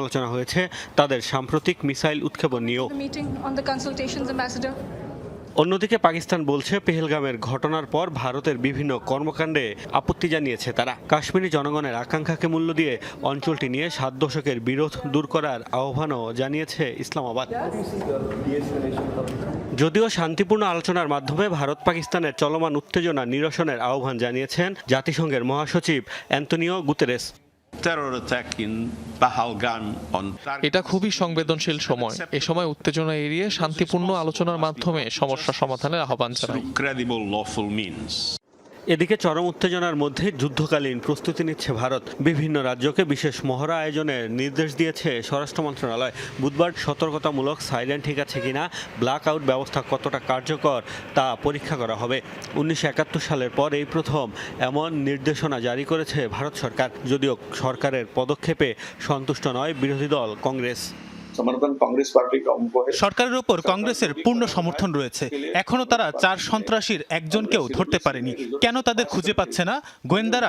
আলোচনা হয়েছে তাদের সাম্প্রতিক মিসাইল উৎক্ষেপণ নিয়েও. অন্যদিকে পাকিস্তান বলছে পেহেলগামের ঘটনার পর ভারতের বিভিন্ন কর্মকাণ্ডে আপত্তি জানিয়েছে তারা। কাশ্মীরি জনগণের আকাঙ্ক্ষাকে মূল্য দিয়ে অঞ্চলটি নিয়ে সাত দশকের বিরোধ দূর করার আহ্বানও জানিয়েছে ইসলামাবাদ। যদিও শান্তিপূর্ণ আলোচনার মাধ্যমে ভারত পাকিস্তানের চলমান উত্তেজনা নিরসনের আহ্বান জানিয়েছেন জাতিসংঘের মহাসচিব অ্যান্তনিও গুতেরেস। এটা খুবই সংবেদনশীল সময়। এ সময় উত্তেজনা এড়িয়ে শান্তিপূর্ণ আলোচনার মাধ্যমে সমস্যা সমাধানের আহ্বান জানাই। এদিকে চরম উত্তেজনার মধ্যে যুদ্ধকালীন প্রস্তুতি নিচ্ছে ভারত। বিভিন্ন রাজ্যকে বিশেষ মহড়া আয়োজনের নির্দেশ দিয়েছে স্বরাষ্ট্র মন্ত্রণালয়। বুধবার সতর্কতামূলক সাইলেন্ট ঠিক আছে কিনা ব্ল্যাক আউট ব্যবস্থা কতটা কার্যকর তা পরীক্ষা করা হবে। উনিশশো একাত্তর সালের পর এই প্রথম এমন নির্দেশনা জারি করেছে ভারত সরকার, যদিও সরকারের পদক্ষেপে সন্তুষ্ট নয় বিরোধী দল কংগ্রেস। সমর্থন কংগ্রেস সরকারের উপর কংগ্রেসের পূর্ণ সমর্থন রয়েছে। এখনও তারা চার সন্ত্রাসীর একজনকেও ধরতে পারেনি। কেন তাদের খুঁজে পাচ্ছে না? গোয়েন্দারা